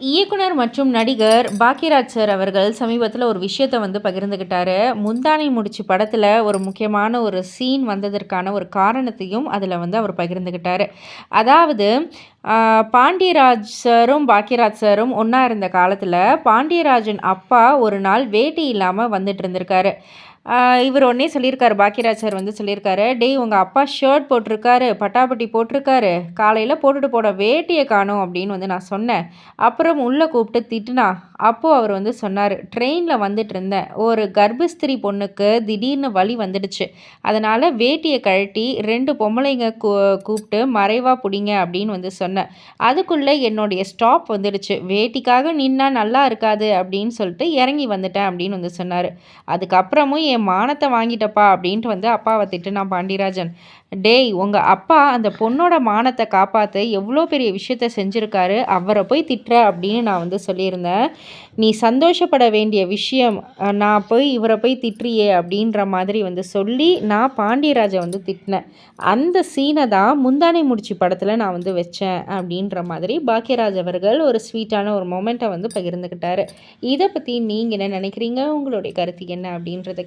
இயக்குனர் மற்றும் நடிகர் பாக்கியராஜ் சார் அவர்கள் சமீபத்தில் ஒரு விஷயத்தை வந்து பகிர்ந்துக்கிட்டாரு முந்தானை முடிச்சு படத்தில் ஒரு முக்கியமான ஒரு சீன் வந்ததற்கான ஒரு காரணத்தையும் அதில் வந்து அவர் பகிர்ந்துக்கிட்டாரு அதாவது பாண்டியராஜ் சாரும் பாக்கியராஜ் சாரும் ஒன்றா இருந்த காலத்தில் பாண்டியராஜன் அப்பா ஒரு நாள் வேட்டி இல்லாமல் வந்துட்டு இருந்திருக்காரு. இவர் ஒன்றே சொல்லியிருக்காரு பாக்கியராஜ் சார் வந்து சொல்லியிருக்காரு டேய் உங்கள் அப்பா ஷர்ட் போட்டிருக்காரு பட்டாப்பட்டி போட்டிருக்காரு காலையில் போட்டுட்டு போட வேட்டியை காணும் அப்படின்னு வந்து நான் சொன்னேன். அப்புறம் உள்ளே கூப்பிட்டு திட்டுனா அப்போது அவர் வந்து சொன்னார் ட்ரெயினில் வந்துட்டு இருந்தேன். ஒரு கர்ப்பஸ்திரி பொண்ணுக்கு திடீர்னு வலி வந்துடுச்சு. அதனால் வேட்டியை கழட்டி ரெண்டு பொம்பளைங்க கூ கூப்பிட்டு மறைவாக பிடிங்க அப்படின்னு வந்து சொன்னேன். அதுக்குள்ளே என்னுடைய ஸ்டாப் வந்துடுச்சு. வேட்டிக்காக நின்னா நல்லா இருக்காது அப்படின்னு சொல்லிட்டு இறங்கி வந்துட்டேன் அப்படின்னு வந்து சொன்னார். அதுக்கப்புறமும் என் மானத்தை வாங்கிட்டப்பா அப்படின்ட்டு வந்து அப்பாவை திட்டுனா பாண்டியராஜன். டேய் உங்கள் அப்பா அந்த பொண்ணோட மானத்தை காப்பாற்ற எவ்வளோ பெரிய விஷயத்த செஞ்சுருக்காரு அவரை போய் திட்டுற அப்படின்னு நான் வந்து சொல்லியிருந்தேன். நீ சந்தோஷப்பட வேண்டிய விஷயம் நான் போய் இவரை போய் திட்டுறியே அப்படின்ற மாதிரி வந்து சொல்லி நான் பாண்டியராஜை வந்து திட்டினேன். அந்த சீனை தான் முந்தானை முடிச்சு படத்தில் நான் வந்து வச்சேன் அப்படின்ற மாதிரி பாக்கியராஜ் அவர்கள் ஒரு ஸ்வீட்டான ஒரு மொமெண்ட்டை வந்து பகிர்ந்துக்கிட்டாரு. இதை பற்றி நீங்கள் என்ன நினைக்கிறீங்க? உங்களுடைய கருத்து என்ன அப்படின்றத